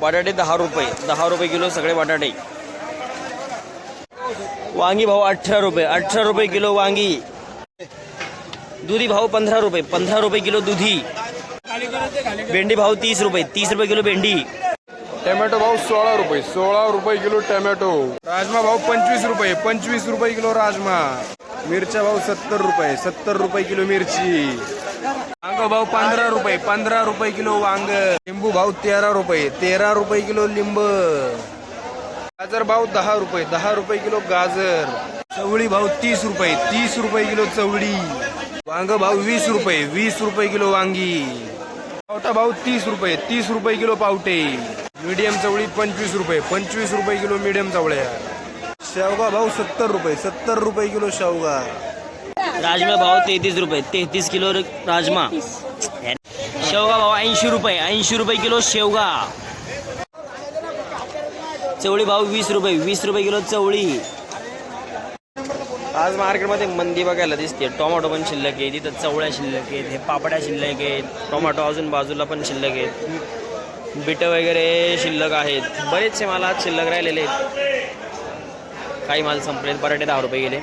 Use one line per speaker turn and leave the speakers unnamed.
बटाटे दहा रुपये दहा रुपये किलो सगळे बटाटे. वांगी भाऊ अठरा रुपये अठरा रुपये किलो वांगी. दुधी भाव पंधरा रुपये पंधरा रुपये किलो दुधी. भेंडी भाव तीस रुपये तीस रुपये किलो भेंडी.
टोमॅटो भाव सोळा रुपये सोळा रुपये किलो टोमॅटो. राजमा भाव पंचवीस रुपये पंचवीस रुपये किलो राजमा. मिरच्या भाव सत्तर रुपये सत्तर रुपये किलो मिरची. वांग भाव पंधरा रुपये पंधरा रुपये किलो वांग. लिंबू भाव तेरा रुपये तेरा रुपये किलो लिंब. गाजर भाव दहा रुपये दहा रुपये किलो गाजर. चवळी भाव तीस रुपये तीस रुपये किलो चवळी. वांग भाव वीस रुपये वीस रुपये किलो वांगी. पावटा भाव तीस रुपये तीस रुपये किलो पावटे. मीडियम चवळी पंचवीस रुपये पंचवीस रुपये किलो मीडियम चवळ्या. शेवगा भाव सत्तर रुपये सत्तर रुपये किलो शेवगा.
राजमा भाव तेहतीस रुपये. तेहतीस किलो राजमा. शेवगा भाव ऐंशी रुपये. ऐंशी रुपये किलो शेवगा. चवळी भाव वीस रुपये. वीस रुपये किलो चवळी. आज मार्केटमध्ये मंदी बघायला दिसते. टोमॅटो पण शिल्लक आहे. तिथं चवळ्या शिल्लक आहेत. हे पापड्या शिल्लक आहेत. टोमॅटो अजून बाजूला पण शिल्लक आहेत. बिटं वगैरे शिल्लक आहेत. बरेचसे माल आज शिल्लक राहिलेले आहेत. काही माल संपले. पराठे दहा रुपये गेले.